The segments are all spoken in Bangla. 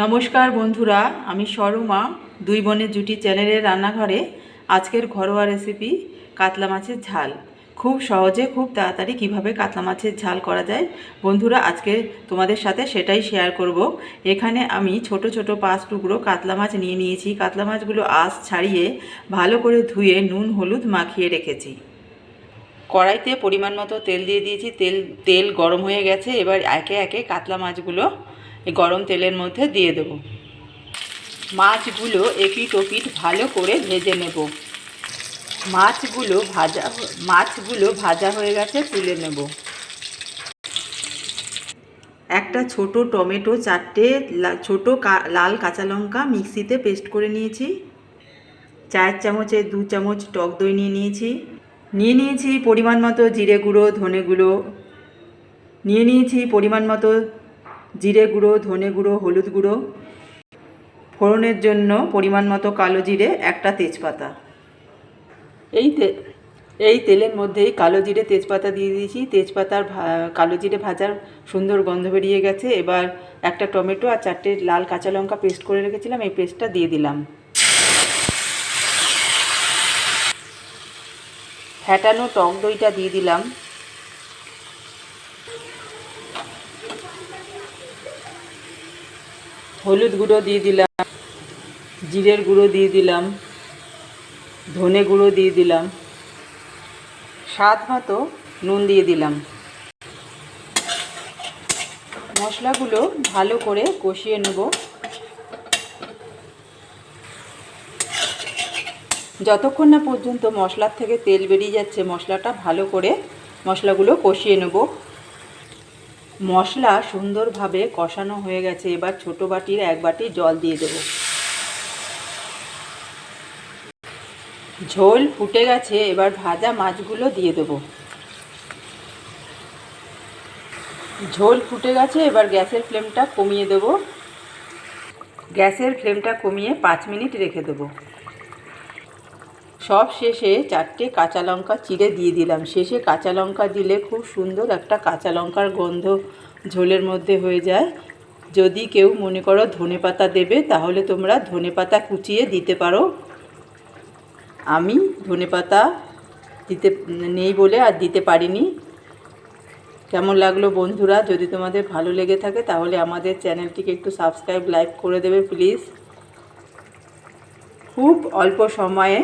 নমস্কার বন্ধুরা, আমি সরমা, দুই বোনের জুটি চ্যানেলের রান্নাঘরে আজকের ঘরোয়া রেসিপি কাতলা মাছের ঝাল। খুব সহজে, খুব তাড়াতাড়ি কীভাবে কাতলা মাছের ঝাল করা যায় বন্ধুরা, আজকে তোমাদের সাথে সেটাই শেয়ার করব। এখানে আমি ছোট ছোট পাঁচ টুকরো কাতলা মাছ নিয়ে নিয়েছি। কাতলা মাছগুলো আঁশ ছাড়িয়ে ভালো করে ধুয়ে নুন, হলুদ মাখিয়ে রেখেছি। কড়াইতে পরিমাণ মতো তেল দিয়ে দিয়েছি। তেল তেল গরম হয়ে গেছে। এবার একে একে কাতলা মাছগুলো এই গরম তেলের মধ্যে দিয়ে দেবো। মাছগুলো এপিট ওপিট ভালো করে ভেজে নেব। মাছগুলো ভাজা মাছগুলো ভাজা হয়ে গেছে, তুলে নেব। একটা ছোট টমেটো চারটে ছোট লাল কাঁচা লঙ্কা মিক্সিতে পেস্ট করে নিয়েছি। চার চামচে, দু চামচ টক দই নিয়ে নিয়েছি। নিয়ে নিয়েছি পরিমাণ মতো জিরে গুঁড়ো, ধনে গুঁড়ো। নিয়ে নিয়েছি পরিমাণ মতো জিরে গুঁড়ো, ধনে গুঁড়ো, হলুদ গুঁড়ো। ফোড়নের জন্য পরিমাণ মতো কালো জিরে, একটা তেজপাতা। এই তে, এই তেলের মধ্যেই কালো জিরে তেজপাতা দিয়ে দিয়েছি। তেজপাতার কালো জিরে ভাজার সুন্দর গন্ধ বেরিয়ে গেছে। এবার একটা টমেটো আর চারটে লাল কাঁচা লঙ্কা পেস্ট করে রেখেছিলাম। এই পেস্টটা দিয়ে দিলাম। ফ্যাটানো টক দইটা দিয়ে দিলাম। হলুদ গুঁড়ো দিয়ে দিলাম, জিরের গুঁড়ো দিয়ে দিলাম, ধনে গুঁড়ো দিয়ে দিলাম, স্বাদ মতো নুন দিয়ে দিলাম। মশলাগুলো ভালো করে কষিয়ে নেব। যতক্ষণ না পর্যন্ত মশলার থেকে তেল বেরিয়ে যাচ্ছে, মশলাটা ভালো করে মশলাগুলো কষিয়ে নেব। মশলা সুন্দরভাবে কষানো হয়ে গেছে। এবার ছোট বাটির এক বাটি জল দিয়ে দেব। ঝোল ফুটে গেছে, এবার ভাজা মাছগুলো দিয়ে দেব। ঝোল ফুটে গেছে, এবার গ্যাসের ফ্লেমটা কমিয়ে দেব। গ্যাসের ফ্লেমটা কমিয়ে পাঁচ মিনিট রেখে দেবো। সব শেষে চারটে কাঁচা লঙ্কা চিড়ে দিয়ে দিলাম। শেষে কাঁচা লঙ্কা দিলে খুব সুন্দর একটা কাঁচা লঙ্কার গন্ধ ঝোলের মধ্যে হয়ে যায়। যদি কেউ মনে করো ধনে পাতা দেবে, তাহলে তোমরা ধনে পাতা কুচিয়ে দিতে পারো। আমি ধনে পাতা দিতে নেই বলে আর দিতে পারিনি। কেমন লাগল বন্ধুরা? যদি তোমাদের ভালো লেগে থাকে, তাহলে আমাদের চ্যানেলটিকে একটু সাবস্ক্রাইব, লাইক করে দেবে, প্লিজ। খুব অল্প সময়ে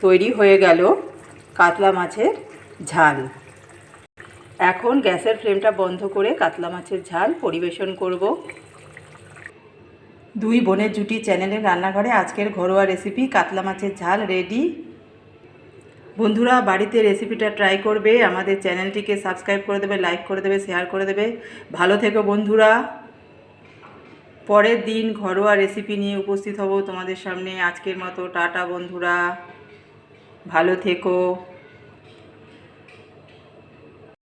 তৈরি হয়ে গেল কাতলা মাছের ঝাল। এখন গ্যাসের ফ্লেমটা বন্ধ করে কাতলা মাছের ঝাল পরিবেশন করব। দুই বোনের জুটি চ্যানেলের রান্নাঘরে আজকের ঘরোয়া রেসিপি কাতলা মাছের ঝাল রেডি। বন্ধুরা, বাড়িতে রেসিপিটা ট্রাই করবে, আমাদের চ্যানেলটিকে সাবস্ক্রাইব করে দেবে, লাইক করে দেবে, শেয়ার করে দেবে। ভালো থেকো বন্ধুরা। পরের দিন ঘরোয়া রেসিপি নিয়ে উপস্থিত হব তোমাদের সামনে। আজকের মতো, টাটা বন্ধুরা। ভালো থেকো।